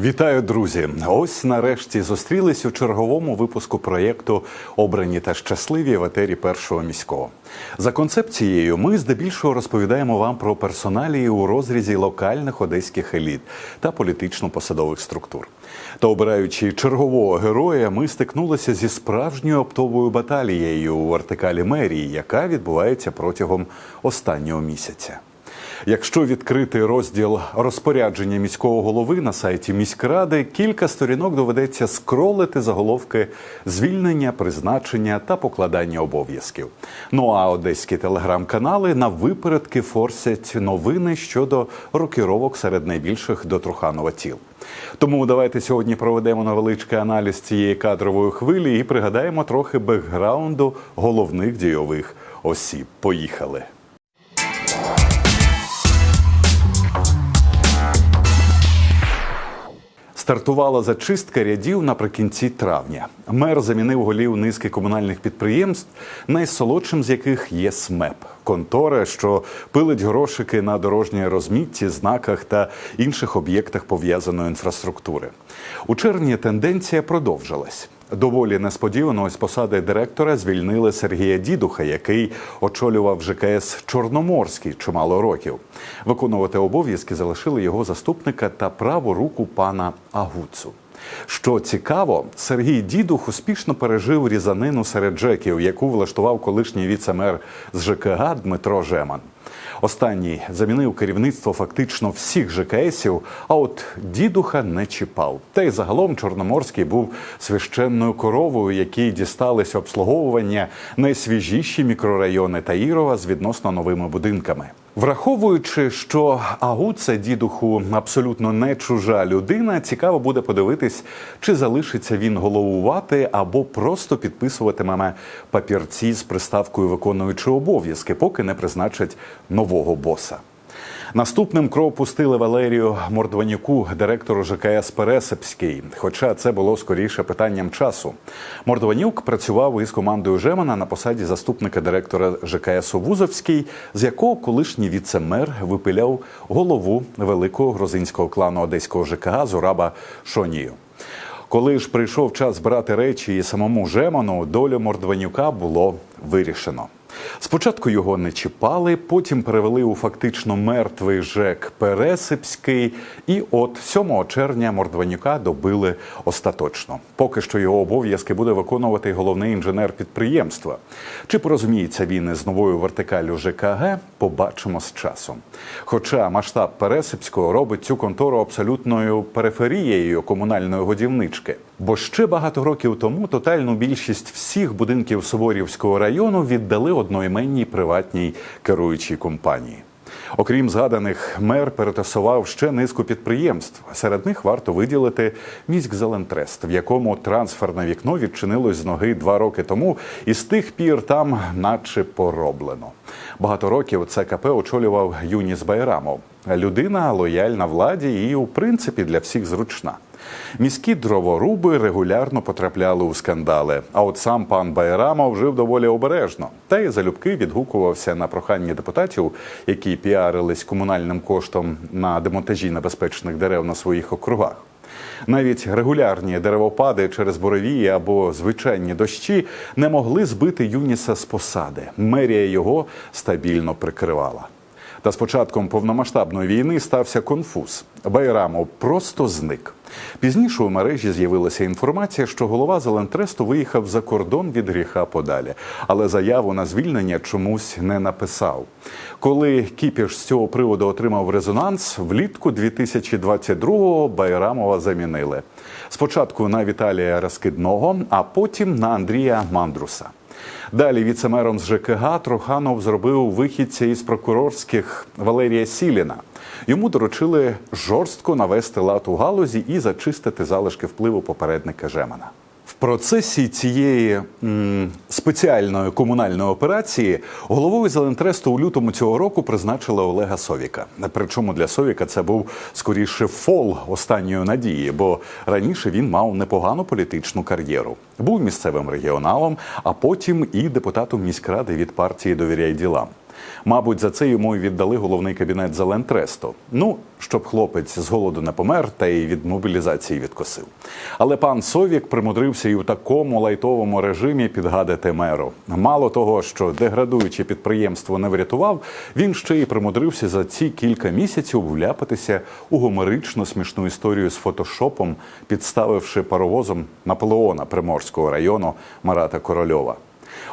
Вітаю, друзі! Ось нарешті зустрілись у черговому випуску проєкту Обрані та щасливі в етері першого міського. За концепцією, ми здебільшого розповідаємо вам про персоналії у розрізі локальних одеських еліт та політично-посадових структур. Та обираючи чергового героя, ми стикнулися зі справжньою оптовою баталією у вертикалі мерії, яка відбувається протягом останнього місяця. Якщо відкрити розділ розпорядження міського голови на сайті міськради, кілька сторінок доведеться скролити заголовки звільнення, призначення та покладання обов'язків. Ну а одеські телеграм-канали на випередки форсять новини щодо рокіровок серед найбільших до тіл. Тому давайте сьогодні проведемо невеличкий аналіз цієї кадрової хвилі і пригадаємо трохи бекграунду головних дійових осіб. Поїхали. Стартувала зачистка рядів наприкінці травня. Мер замінив голів низки комунальних підприємств, найсолодшим з яких є СМЕП контора, що пилить грошики на дорожній розмітці, знаках та інших об'єктах пов'язаної інфраструктури. У червні тенденція продовжилась. Доволі несподівано з посади директора звільнили Сергія Дідуха, який очолював ЖКС Чорноморський чимало років. Виконувати обов'язки залишили його заступника та праву руку пана Агуцу. Що цікаво, Сергій Дідух успішно пережив різанину серед джеків, яку влаштував колишній віце-мер з ЖКГ Дмитро Жеман. Останній замінив керівництво фактично всіх ЖКСів, а от дідуха не чіпав. Та й загалом Чорноморський був священною коровою, якій дістались обслуговування найсвіжіші мікрорайони Таїрова з відносно новими будинками. Враховуючи, що Агуце дідуху абсолютно не чужа людина, цікаво буде подивитись, чи залишиться він головувати або просто підписуватиме папірці з приставкою виконуючи обов'язки, поки не призначать нового боса. Наступним кров пустили Валерію Мордванюку, директору ЖКС Пересипський. Хоча це було скоріше питанням часу. Мордванюк працював із командою Жемана на посаді заступника директора ЖКС Вузовський, з якого колишній віце-мер випиляв голову великого грузинського клану одеського ЖКГ Зураба Шонію. Коли ж прийшов час брати речі і самому Жеману, долю Мордванюка було вирішено. Спочатку його не чіпали, потім перевели у фактично мертвий ЖЕК Пересипський, і от 7 червня Мордванюка добили остаточно. Поки що його обов'язки буде виконувати головний інженер підприємства. Чи порозуміється він із новою вертикалю ЖКГ, побачимо з часом. Хоча масштаб Пересипського робить цю контору абсолютною периферією комунальної годівнички. Бо ще багато років тому тотальну більшість всіх будинків Суворівського району віддали одноіменній приватній керуючій компанії. Окрім згаданих, мер перетасував ще низку підприємств. Серед них варто виділити міськзелентрест, в якому трансферне вікно відчинилось з ноги два роки тому, і з тих пір там, наче пороблено. Багато років ЦКП очолював Юніс Байрамов. Людина лояльна владі і, у принципі, для всіх зручна. Міські дроворуби регулярно потрапляли у скандали. А от сам пан Байрамов жив доволі обережно та й залюбки відгукувався на прохання депутатів, які піарились комунальним коштом на демонтажі небезпечних дерев на своїх округах. Навіть регулярні деревопади через буревії або звичайні дощі не могли збити Юніса з посади. Мерія його стабільно прикривала. Та з початком повномасштабної війни стався конфуз. Байрамов просто зник. Пізніше у мережі з'явилася інформація, що голова Зелентресту виїхав за кордон від гріха подалі, але заяву на звільнення чомусь не написав. Коли Кіпіш з цього приводу отримав резонанс, влітку 2022-го Байрамова замінили. Спочатку на Віталія Раскидного, а потім на Андрія Мандруса. Далі віцемером з ЖКГ Троханов зробив вихідця із прокурорських Валерія Сіліна. Йому доручили жорстко навести лад у галузі і зачистити залишки впливу попередника Жемана. Процесі цієї м, спеціальної комунальної операції головою Зелентресту у лютому цього року призначили Олега Совіка. Причому для Совіка це був скоріше фол останньої надії, бо раніше він мав непогану політичну кар'єру. Був місцевим регіоналом, а потім і депутатом міськради від партії Довіряй ділам. Мабуть, за це йому й віддали головний кабінет Зелентресту. Ну, щоб хлопець з голоду не помер та й від мобілізації відкосив. Але пан Совік примудрився і у такому лайтовому режимі підгадати меру. Мало того, що деградуюче підприємство не врятував, він ще й примудрився за ці кілька місяців вляпатися у гомерично смішну історію з фотошопом, підставивши паровозом Наполеона Приморського району Марата Корольова.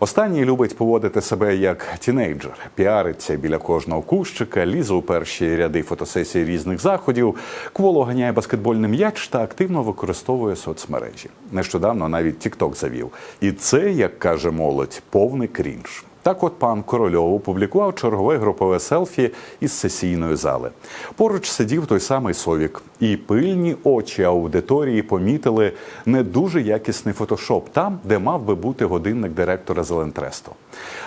Останній любить поводити себе як тінейджер, піариться біля кожного кущика, лізе у перші ряди фотосесій різних заходів, кволо ганяє баскетбольний м'яч та активно використовує соцмережі. Нещодавно навіть Тікток завів. І це, як каже молодь, повний крінж. Так, от пан Корольов опублікував чергове групове селфі із сесійної зали. Поруч сидів той самий Совік, і пильні очі аудиторії помітили не дуже якісний фотошоп там, де мав би бути годинник директора Зелентресту.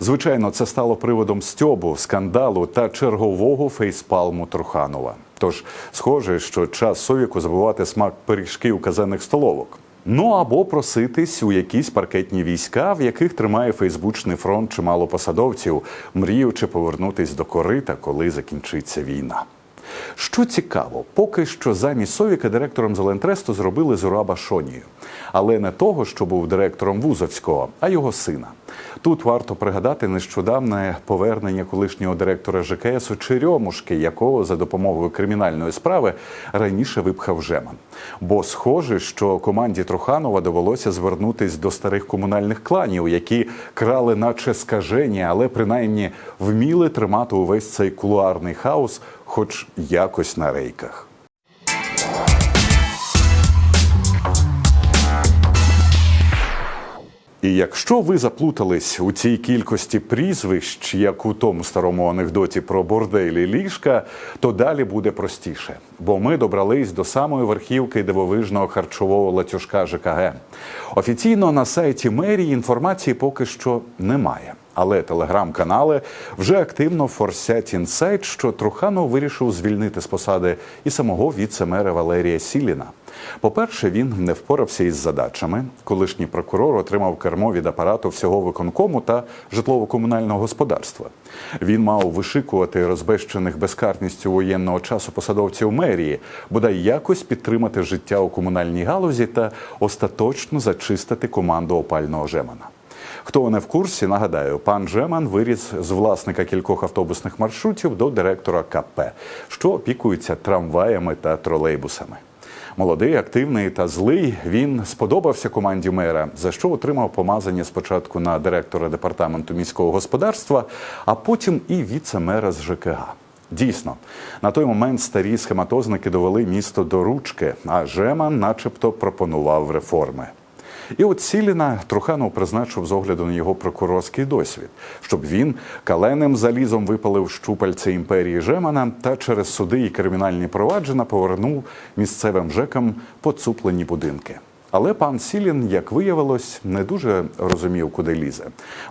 Звичайно, це стало приводом стьобу, скандалу та чергового фейспалму Труханова. Тож, схоже, що час Совіку забувати смак пиріжків казенних столовок. Ну або проситись у якісь паркетні війська, в яких тримає Фейсбучний фронт чимало посадовців, мріючи повернутись до корита, коли закінчиться війна. Що цікаво, поки що замість Совіка директором Зелентресту зробили Зураба Шонію. Але не того, що був директором Вузовського, а його сина. Тут варто пригадати нещодавне повернення колишнього директора ЖКС Черемушки, якого за допомогою кримінальної справи раніше випхав Жеман. Бо схоже, що команді Труханова довелося звернутись до старих комунальних кланів, які крали, наче скажені, але принаймні вміли тримати увесь цей кулуарний хаос, хоч якось на рейках. І якщо ви заплутались у цій кількості прізвищ, як у тому старому анекдоті про борделі ліжка, то далі буде простіше. Бо ми добрались до самої верхівки дивовижного харчового латюжка ЖКГ. Офіційно на сайті мерії інформації поки що немає. Але телеграм-канали вже активно форсять інсайт, що Труханов вирішив звільнити з посади і самого віце-мера Валерія Сіліна. По-перше, він не впорався із задачами. Колишній прокурор отримав кермо від апарату всього виконкому та житлово-комунального господарства. Він мав вишикувати розбещених безкарністю воєнного часу посадовців мерії, бодай якось підтримати життя у комунальній галузі та остаточно зачистити команду опального Жемана. Хто не в курсі, нагадаю, пан Жеман виріс з власника кількох автобусних маршрутів до директора КП, що опікується трамваями та тролейбусами. Молодий, активний та злий. Він сподобався команді мера, за що отримав помазання спочатку на директора департаменту міського господарства, а потім і віце-мера з ЖКГ. Дійсно, на той момент старі схематозники довели місто до ручки, а Жеман, начебто, пропонував реформи. І от Сіліна Труханов призначив з огляду на його прокурорський досвід, щоб він каленим залізом випалив щупальці імперії Жемана та через суди і кримінальні провадження повернув місцевим жекам поцуплені будинки. Але пан Сілін, як виявилось, не дуже розумів, куди лізе.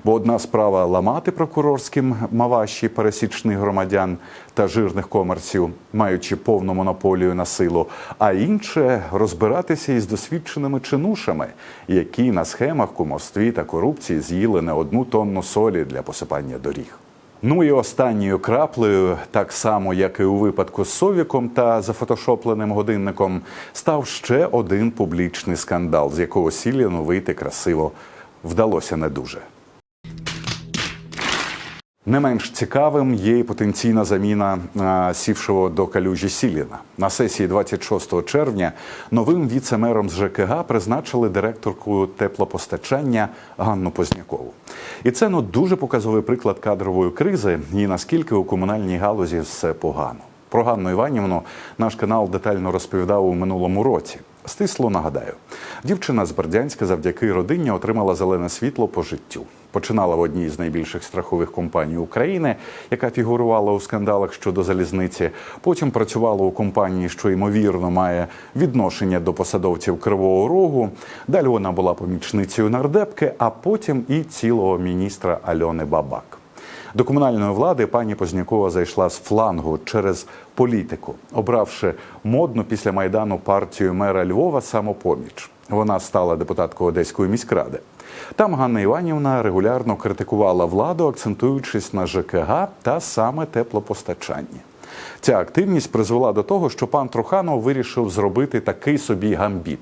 Бо одна справа ламати прокурорським маваші пересічних громадян та жирних комерців, маючи повну монополію на силу, а інше розбиратися із досвідченими чинушами, які на схемах кумовстві та корупції з'їли не одну тонну солі для посипання доріг. Ну і останньою краплею, так само як і у випадку з Совіком та зафотошопленим годинником, став ще один публічний скандал, з якого Сіліну вийти красиво вдалося не дуже. Не менш цікавим є і потенційна заміна а, сівшого до калюжі Сіліна. На сесії 26 червня новим віце-мером з ЖКГ призначили директорку теплопостачання Ганну Познякову. І це ну дуже показовий приклад кадрової кризи і наскільки у комунальній галузі все погано. Про Ганну Іванівну наш канал детально розповідав у минулому році. Стисло нагадаю, дівчина з Бердянська завдяки родині отримала зелене світло по життю. Починала в одній з найбільших страхових компаній України, яка фігурувала у скандалах щодо залізниці. Потім працювала у компанії, що ймовірно має відношення до посадовців Кривого Рогу. Далі вона була помічницею нардепки, а потім і цілого міністра Альони Бабак. До комунальної влади пані Познякова зайшла з флангу через політику, обравши модну після майдану партію мера Львова самопоміч. Вона стала депутаткою Одеської міськради. Там Ганна Іванівна регулярно критикувала владу, акцентуючись на ЖКГ та саме теплопостачанні. Ця активність призвела до того, що пан Труханов вирішив зробити такий собі гамбіт.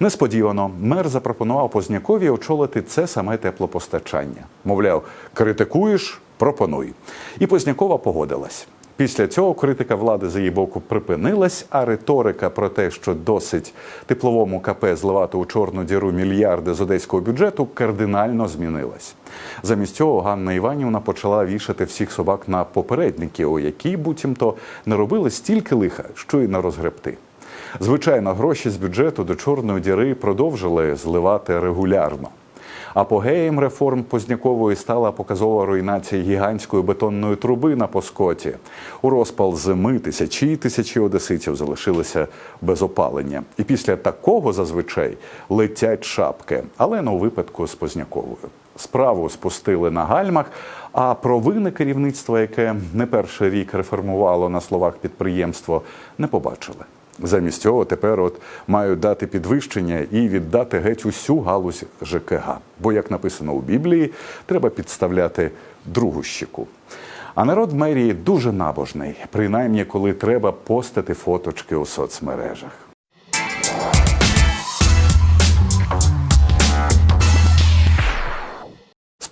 Несподівано мер запропонував Познякові очолити це саме теплопостачання. Мовляв, критикуєш, пропонуй. І Познякова погодилась. Після цього критика влади з її боку припинилась, а риторика про те, що досить тепловому КП зливати у чорну діру мільярди з одеського бюджету, кардинально змінилась. Замість цього Ганна Іванівна почала вішати всіх собак на попередників, які буцімто не робили стільки лиха, що й на розгребти. Звичайно, гроші з бюджету до чорної діри продовжили зливати регулярно. Апогеєм реформ Познякової стала показова руйнація гігантської бетонної труби на Поскоті. У розпал зими тисячі і тисячі одеситів залишилися без опалення. І після такого зазвичай летять шапки, але у випадку з Позняковою. Справу спустили на гальмах. А провини керівництва, яке не перший рік реформувало на словах підприємство, не побачили. Замість цього тепер от мають дати підвищення і віддати геть усю галузь ЖКГ. Бо, як написано у Біблії, треба підставляти другу щіку. А народ мерії дуже набожний, принаймні коли треба постати фоточки у соцмережах.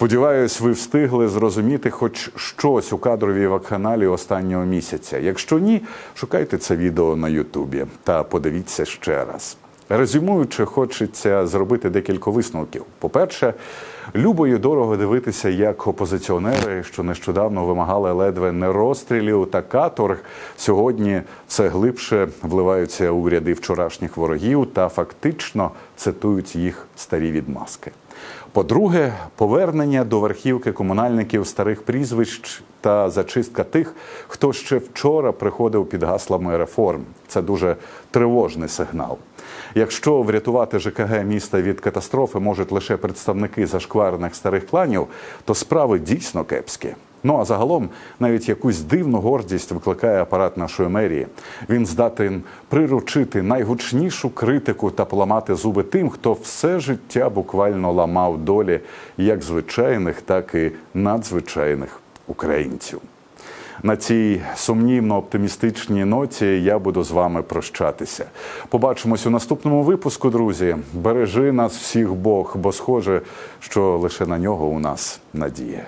Сподіваюсь, ви встигли зрозуміти хоч щось у кадровій вакханалії останнього місяця. Якщо ні, шукайте це відео на Ютубі та подивіться ще раз. Резюмуючи, хочеться зробити декілька висновків. По-перше, любо і дорого дивитися, як опозиціонери, що нещодавно вимагали ледве не розстрілів та каторг, сьогодні все глибше вливаються у ряди вчорашніх ворогів та фактично цитують їх старі відмазки. По-друге, повернення до верхівки комунальників старих прізвищ та зачистка тих, хто ще вчора приходив під гаслами реформ. Це дуже тривожний сигнал. Якщо врятувати ЖКГ міста від катастрофи можуть лише представники зашкварених старих кланів, то справи дійсно кепські. Ну а загалом навіть якусь дивну гордість викликає апарат нашої мерії. Він здатен приручити найгучнішу критику та поламати зуби тим, хто все життя буквально ламав долі як звичайних, так і надзвичайних українців. На цій сумнівно оптимістичній ноті я буду з вами прощатися. Побачимось у наступному випуску, друзі. Бережи нас всіх Бог, бо схоже, що лише на нього у нас надія.